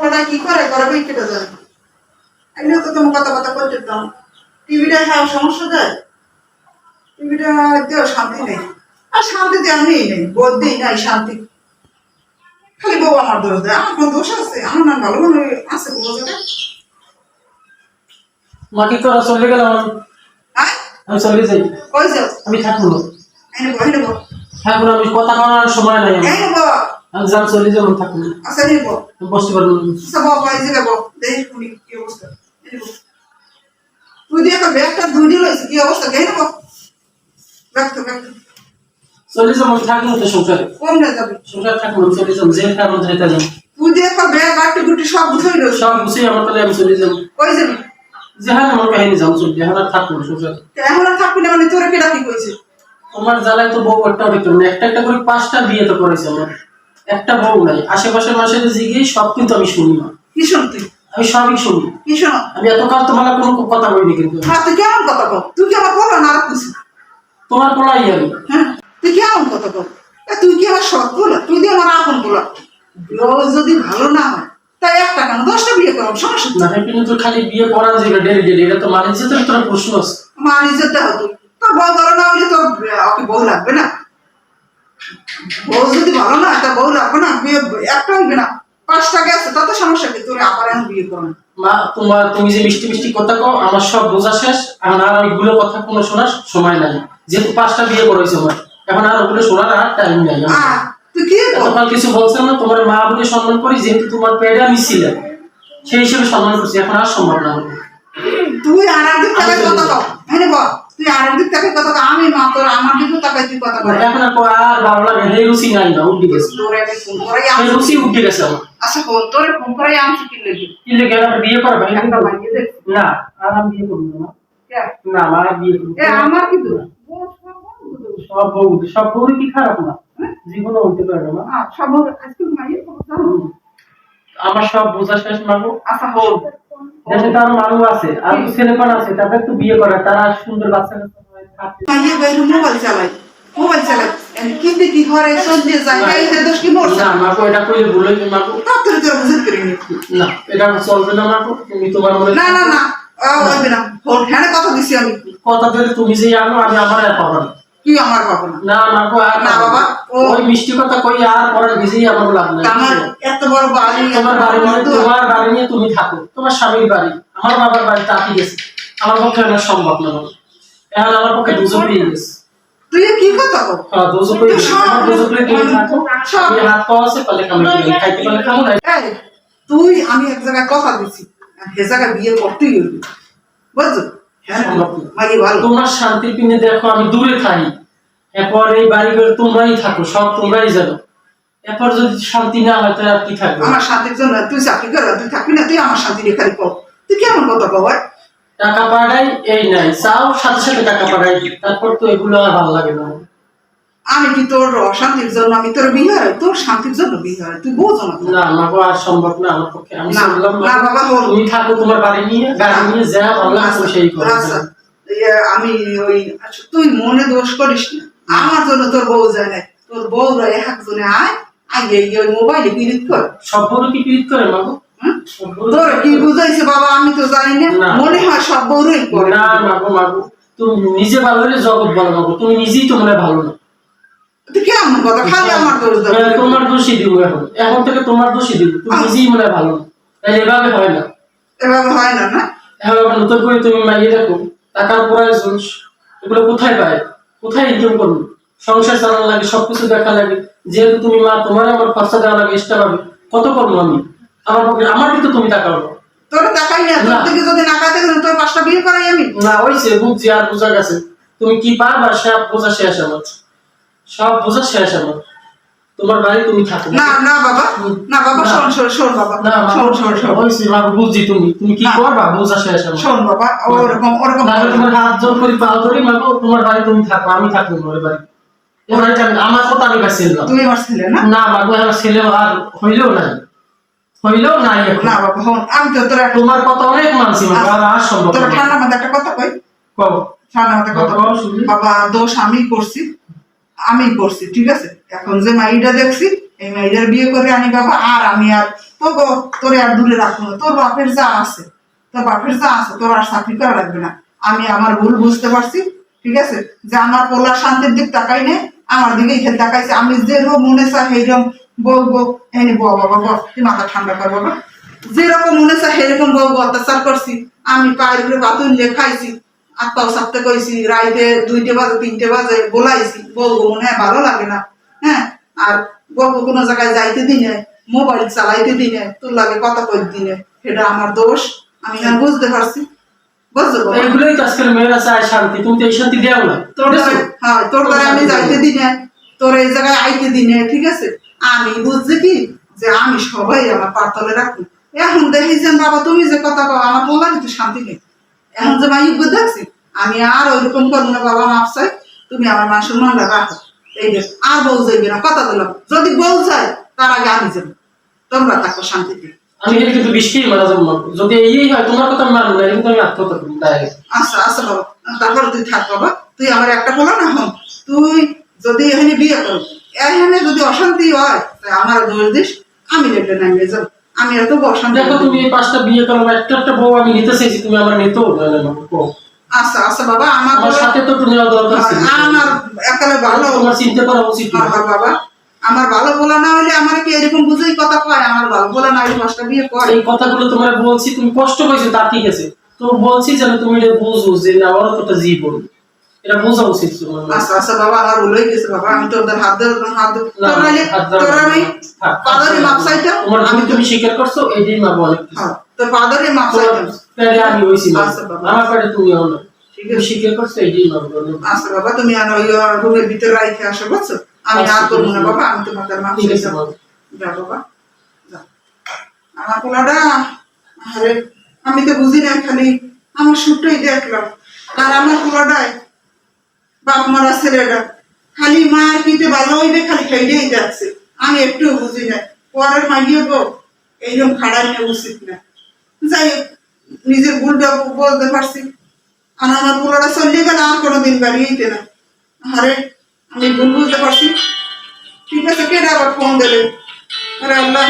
পোলাটা কি করে বই কেটে যায় এমনি তো তোমার কথা কথা করতে দাও টিভিটা খাওয়া সমস্যা দেয় টিভিটা দেও শান্তি নেই। আর শান্তি দেওয়া নেই নেই বোধ দেই নাই শান্তি। খালি বউ আমার দোষ দেয়। আমার কোনো দোষ আছে? আমার না ভালো মনে আছে কোনো জায়গায় মা কি তোরা চলে গেলাম আমি হ্যাঁ? আমি চলে যাই। কই যাও? আমি থাকব। এনে বো এনে বো থাকব আমি কথা কওয়ার সময় নাই এনে বো যাম চলে যাব থাকব আচ্ছা এনে বো বসতে পারব না। আচ্ছা বো কই যাবে শুনি কি অবস্থা তুই দিয়ে একটা ব্যাগটা ধুই দিল কি অবস্থা? দেখে বো ব্যাগ তো ব্যাগ চলে যাব আমি থাকব তো সংসারে। কোন না যাবে? সংসার থাকব না চলে যাব যে থাকব যেতে যাব। তুই দিয়ে একটা ব্যাগ বাটি গুটি সব ধুই দিল সব গুছিয়ে আমার তাহলে আমি চলে যাব। কই যাবি? যেখানে আমার কাহিনী যাব চলে এখন আর থাকব না সংসারে। এখন আর থাকবি না মানে তোরা কেটা কি কইছে? তোমার জ্বালায় তো বউ একটা দেখতে না একটা একটা করে পাঁচটা বিয়ে তো করেছে আমার। একটা বউ নাই। আশেপাশের মানুষের জিগিয়ে সব কিন্তু আমি শুনি না। কি শোন তুই আমি সবই শুনি। কি শোনো? আমি এতকাল তোমার কোনো কথা বলিনি কিন্তু। হ্যাঁ তুই কেমন কথা কর তুই কি আমার বলো না আর কিছু তোমার পড়াই আমি। হ্যাঁ তুই কেমন কথা কর তুই কি আমার সৎ বলা তুই দিয়ে আমার আপন বলা বিয়ে যদি ভালো না হয় তাই একটা কেন দশটা বিয়ে করো সমস্যা? না কিন্তু তো খালি বিয়ে করার যেটা ডেলি ডেলি। এটা তো মানে যে তোর প্রশ্ন আছে। মা নিজের দেহ তুই। তোর বউ ভালো না হলে তোর ওকে বউ লাগবে না? বউ যদি ভালো না তা বউ লাগবে না বিয়ে একটা হইবে না। পাঁচটা গেছে তাতে সমস্যা কি? তোর আবার এখন বিয়ে করো মা তোমার তুমি যে মিষ্টি মিষ্টি কথা কও আমার সব বোঝা শেষ এখন আর ওইগুলো কথা কোনো শোনার সময় নাই। যেহেতু পাঁচটা বিয়ে করেছে আমার এখন আর ওগুলো শোনার আর টাইম নাই। এতকাল কিছু বলছেন না তোমার মা বলে সম্মান করি যেহেতু তোমার পেটে আমি ছিলাম সেই হিসেবে সম্মান করছি এখন আর সম্মান না তুই আর একদিক কথা বল তুই আর একদিক থেকে কথা আমি মা তোর আমার দিকেও তাকাই তুই কথা কর এখন আর আর ভালো লাগে রুচি নাই না উঠে গেছে। তোর আমি ফোন আনছি রুচি উঠে গেছে আমার। আচ্ছা ফোন তোরে ফোন করে আনছি কি লাগি কি লেগে আমার বিয়ে করবে? একটা বানিয়ে দে না আর আমি বিয়ে করব না। কে? না আমার বিয়ে করব এ আমার কি দোষ? সব বউ সব বউ কি খারাপ না? জীবনে হইতে পারে না। সব বউ আজকে মাইয়ের কথা আমার সব বোঝা শেষ মাগো। আচ্ছা হোক দেশে তো আরও মানুষ আছে আর ছেলেপান আছে তাদের তো বিয়ে করে তারা সুন্দর বাচ্চা হয়। মাইয়ে মোবাইল চালাই মোবাইল চালাই। কিন্তু কি যায় এই যে দোষ কি না এটা কইলে ভুল তার তোর তোর বুঝতে করিনি না এটা চলবে না মাগো তুমি তোমার মনে না না না আহ, হইবে না। ফোন হ্যাঁ কথা দিছি আমি। কথা দিলে তুমি যে আনো আমি আমার আর পাবো না কি আমার বাবা না। না না বাবা, ওই মিষ্টি কথা কই আর পরে ভিজেই আমার লাভ নাই আমার এত বড় বাড়ি তোমার বাড়ি নিয়ে তোমার বাড়ি নিয়ে তুমি থাকো। তোমার স্বামীর বাড়ি আমার বাবার বাড়ি তাকি গেছে? আমার পক্ষে না সম্ভব না এখন আমার পক্ষে দুজন পেয়ে গেছে। তুই কি কথা কর হ্যাঁ দুজন পেয়ে গেছে। দুজন পেয়ে তুমি থাকো সব- আমি হাত পাওয়া আছে পালে খাইতে তুই আমি এক জায়গায় কথা দিছি। সে জায়গায় বিয়ে করতেই হইবে বুঝছ? হ্যাঁ তোমার শান্তির পিনে দেখো আমি দূরে থাকি। এরপর এই বাড়ি করে তোমরাই থাকো সব তোমরাই জানো। এরপর যদি শান্তি না হয় তাহলে আর কি থাকবে? আমার শান্তির জন্য তুই চাকরি কর তুই থাকবি না তুই আমার শান্তি রেখা কর। তুই কেমন কথা বাবার টাকা পাঠাই এই নাই চাও সাথে সাথে টাকা পাঠাই। তারপর তো এগুলো আর ভালো লাগে না। আমি কি তোর অশান্তির জন্য আমি তোর বিয়ে হয় তোর শান্তির জন্য বিয়ে হয় তুই বোঝো না না আমাকে আর সম্ভব না আমার পক্ষে। আমি বললাম না। বাবা। তুমি থাকো তোমার বাড়ি নিয়ে গাড়ি নিয়ে যা ভালো সেই করো। আচ্ছা ইয়ে, আমি ওই আচ্ছা, তুই মনে দোষ করিস না। আমার জন্য তোর বউ যায় না তোর বউরা একজনে আয় আগে ওই মোবাইলে পিরিত কর। সব বড় কি পিরিত করে মাগো বড়- তোর কি বুঝাইছে বাবা আমি তো জানি না। মনে হয় সব বউরই করে। না মাগো মাগো তুমি নিজে ভালো হলে জগৎ ভালো মাগো তুমি নিজেই তো মনে ভালো না। কেমন কথা? খালি আমার দোষ হ্যাঁ, তোমার দোষই দিব এখন। এখন থেকে তোমার দোষই দিব। তুমি নিজেই মনে হয় ভালো। তাই এভাবে হয় না। এভাবে হয় না না? এখন আবার নতুন করে তুমি মাইয়ে দেখো টাকার প্রয়োজন এগুলো কোথায় পায়? কোথায় ইনকাম করব? সংসার চালানো লাগে সবকিছু দেখা লাগে। যেহেতু তুমি মা তোমার আমার খরচা দেওয়া লাগে এক্সট্রা পাবে কত করব আমি? আমার পক্ষে আমার কিন্তু তুমি টাকা পাবো। তোর টাকাই না। তোর। যদি না কাটে তোর পাঁচটা বিয়ে করাই আমি। না ওইছে বুঝছি আর বোঝা গেছে। তুমি কি পারবা? সব বোঝা শেষ আমার। সব বোঝা শেষ আমার। তোমার বাড়ি তুমি থাকো। না না বাবা। না বাবা শোন শোন শোন বাবা। না শোন শোন শোন। ওইছে মা বুঝছি তুমি। তুমি কি করবা? বোঝা শেষ আমার। শোন বাবা ওরকম ওরকম না তোমার হাত জোর করি পাও ধরি মাগো তোমার বাড়ি তুমি থাকো আমি থাকব তোমার বাড়ি। বাড়িতে আমি- আমার কথা আমি কাছে এলাম তুমি আমার ছেলে না? না মাগো আমার ছেলে আর হইলেও নাই। হইলেও নাই না বাবা হন আমি তো তোর তোমার কথা অনেক মানছি মাগো আর আর সম্ভব তোর ঠান্ডা মাথায় একটা কথা কই? কও। ঠান্ডা কথা বাবা, কই। শুনি। বাবা দোষ আমি করছি। আমি করছি, ঠিক আছে? এখন যে মাইটা দেখছি, এই মাইটার বিয়ে করে আমি বাবা, আর আমি আর তো তোর আর দূরে রাখব না। তোর বাপের যা আছে, তোর বাপের যা আছে, তোর আর চাকরি করা লাগবে না। আমি আমার ভুল বুঝতে পারছি, ঠিক আছে? যে আমার পোলার শান্তির দিক তাকাই নেই, আমার দিকে এখানে তাকাইছে। আমি যেরকম মনে চাই, সেইরকম বলব এনে বউ, বাবা বল তুই মাথা ঠান্ডা কর, বাবা। যেরকম মনে চাই সেরকম বউ অত্যাচার করছি। আমি পায়ের উপরে বাতুন খাইছি আত্মাও সাথে কইছি রাইতে দুইটে বাজে তিনটে বাজে বলাইছি বলব মনে হয় ভালো লাগে না হ্যাঁ? আর বলব কোনো জায়গায় যাইতে দিনে মোবাইল চালাইতে দিনে তোর লাগে কথা কই দিনে এটা আমার দোষ আমি এখন বুঝতে পারছি। বুঝছ তো আজকাল মেয়েরা চায় শান্তি তুমি তো এই শান্তি দেও না। তোর হ্যাঁ তোর দ্বারা আমি যাইতে দিনে তোর এই জায়গায় আইতে দিনে ঠিক আছে? আমি বুঝছি কি? যে আমি সবাই আমার পাতলে রাখি। এখন দেখি যে বাবা তুমি যে কথা কও আমার বলার তো শান্তি নেই। এখন যে মাই বুঝ দেখছি আমি আর ওইরকম করব না বাবা মাপ চাই তুমি আমার মান সম্মানটা রাখো এই আর বউ যাইবে না কথা দিলাম। যদি বউ চায় তার আগে আমি যাব। তোমরা থাকো শান্তিতে। আমি এর কিন্তু মারা জন্ম যদি এই হয় তোমার কথা মানবো না কিন্তু আমি আত্মহত্যা করব আচ্ছা আচ্ছা বাবা। তারপরে তুই থাক বাবা। তুই আমার একটা বলো না হন। তুই যদি এখানে বিয়ে করো এখানে যদি অশান্তি হয় আমার দোষ দিস আমি লেটে নামিয়ে যাব। আমি অশান্তি দেখো তুমি এই পাঁচটা বিয়ে করো একটা একটা বউ আমি নিতে চাইছি তুমি আমার নিতেও না না, আচ্ছা আচ্ছা বাবা আমার আমার সাথে তো তুমি দরকার আমার একেবারে ভালো তোমার চিন্তা করা উচিত। বাবা আমার ভালো বলা না হলে আমার কি এরকম বুঝেই কথা কয়? আমার ভালো বলা না হলে পাঁচটা বিয়ে করে এই কথাগুলো তোমার বলছি তুমি কষ্ট পাইছো তা ঠিক আছে। তো বলছি যেন তুমি বুঝো যে না ওরা তো একটা জীবন। এটা বোঝা উচিত আচ্ছা আচ্ছা বাবা আমার ভুলেই গেছে বাবা। আমি তোদের হাত ধরে হাত ধরে। হাত তোর। আমি পাদারে মাপ চাইতাম। আমি তুমি স্বীকার করছ মাপো অনেক কিছু। হ্যাঁ তোর পাদারে মাপ তোমার চাইতাম। প্যাডে আমি হইছি। আমার তুমি হও না। ঠিক তুমি আছে। স্বীকার করছ এটাই মাপো অনেক আচ্ছা বাবা তুমি আর ওই রুমের ভিতরে রাইখে আসো বুঝছ? আমি আর করব না বাবা আমি তোমাদের মাপ চাইতাম। যা বাবা আমার পোলাটা আরে আমি তো বুঝি না খালি। আমার সুটটাই দেখলাম। আর আমার বাপ মারা ছেলেটা। খালি মার পিতে ভালো হইবে খালি খাইলেই যাচ্ছে। আমি একটু বুঝি না পরের মাইয়ে গো এইরকম খাড়া নিয়ে উচিত না। যাই হোক, নিজের ভুলটা বলতে পারছি। আর আমার পোলাটা চলে গেলে আর কোনোদিন বাড়িয়েইতে না। আরে আমি ভুল বুঝতে পারছি। ঠিক আছে কেটে আবার ফোন দেবে? আরে আল্লাহ।